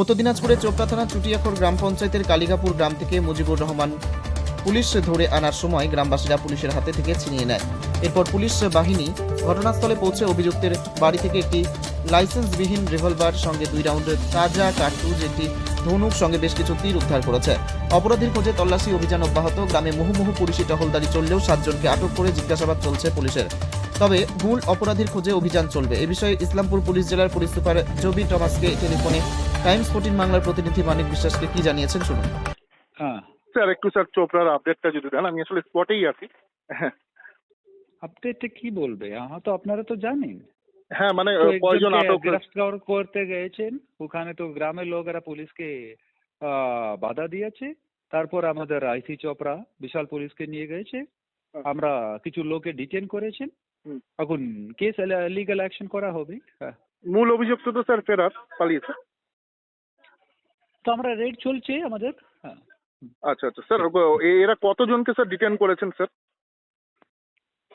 উত্তর চোপড়া থানা চুটিয়াখর গ্রাম পঞ্চায়েতের কালিকাপুর গ্রাম থেকে মুজিবুর রহমান পুলিশ ধরে আনার সময় গ্রামবাসীরা পুলিশের হাতে থেকে ছিনিয়ে নেয়। এরপর পুলিশ বাহিনী ঘটনাস্থলে পৌঁছে অভিযুক্তের বাড়ি থেকে একটি লাইসেন্সবিহীন রিভলভার সঙ্গে দুই রাউন্ডের তাজা কার্তুজ, একটি ধনুক সঙ্গে বেশ কিছু তীর উদ্ধার করেছে। অপরাধীর খোঁজে তল্লাশি অভিযান অব্যাহত। গ্রামে মুহুমুহু পুলিশি টহলদারি চললেও সাতজনকে আটক করে জিজ্ঞাসাবাদ চলছে পুলিশের। তবে মূল অপরাধীর খোঁজে অভিযান চলবে। এ বিষয়ে ইসলামপুর পুলিশ জেলার পুলিশ সুপার জবি টমাসকে টেলিফোনে টাইমস ফোর্টিন বাংলার প্রতিনিধি মানিক বিশ্বাসকে কি জানিয়েছেন শুনুন। হ্যাঁ। স্যার একটু স্যার চোপড়ার আপডেটটা যদি দেন আমি আসলে স্পটেই আছি। আপডেটে কি বলবে? আহা তো আপনারা তো জানেন। হ্যাঁ মানে কয়জন আটক গ্রেফতার করতে গেছেন ওখানে তো গ্রামের লোকেরা পুলিশকে আহ, বাধা দিয়েছে। তারপর আমাদের আইসি চোপড়া বিশাল পুলিশকে নিয়ে গেছে আমরা কিছু লোকে ডিটেন করেছেন। এখন কেস লিগাল অ্যাকশন করা হবে হ্যাঁ। মূল অভিযুক্ত তো স্যার ফেরার পালিয়েছে। তো আমরা রেড চলছে আমাদের হ্যাঁ। আচ্ছা আচ্ছা। স্যার এরা কতজনকে স্যার ডিটেন করেছেন স্যার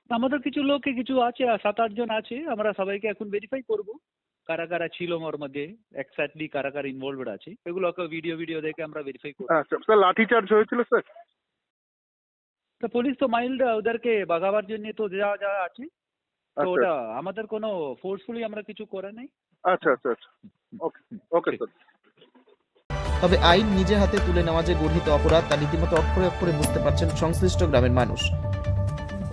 আমাদের কিছু লোকে কিছু আছে সাত আট জন আছে আমরা সবাইকে এখন ভেরিফাই করব কারা কারা ছিল ওর মধ্যে এক্স্যাক্টলি কারা কারা ইনভলভড আছে এগুলোকে ভিডিও ভিডিও দেখে আমরা ভেরিফাই করব। আচ্ছা স্যার লাঠি চার্জ হয়েছিল স্যার তো পুলিশ তো মাইল্ড ওদেরকে বাগাবার জন্য তো যা যা আছে তো আচ্ছা। ওটা আমাদের কোনো ফোর্সফুলি আমরা কিছু করে নাই? আচ্ছা আচ্ছা আচ্ছা। Okay okay sir. তবে আইন নিজে হাতে তুলে নেওয়া যে গর্হিত অপরাধ তা রীতিমতো অক্ষরে অক্ষরে বুঝতে পারছেন সংশ্লিষ্ট গ্রামের মানুষ।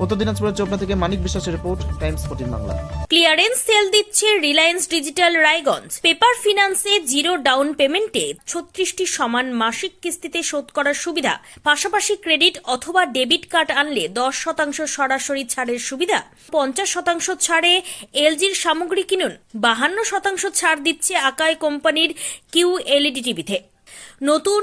উত্তর দিনাজপুরের চোপড়া থেকে মানিক বিশ্বাসের report, Times fourteen Bangla. Clearance sale দিচ্ছে রিলায়েন্স ডিজিটাল রায়গঞ্জ। পেপার ফিনান্সে জিরো ডাউন পেমেন্টে ছত্রিশটি সমান মাসিক কিস্তিতে শোধ করার সুবিধা। পাশাপাশি ক্রেডিট অথবা ডেবিট কার্ড আনলে দশ শতাংশ সরাসরি ছাড়ের সুবিধা। পঞ্চাশ শতাংশ ছাড়ে এলজির সামগ্রী কিনুন। বাহান্ন শতাংশ ছাড় দিচ্ছে আকাই কোম্পানির কিউ এলইডি টিভিতে। নতুন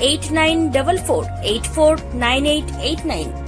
8944 849889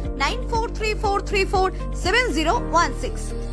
9434347016.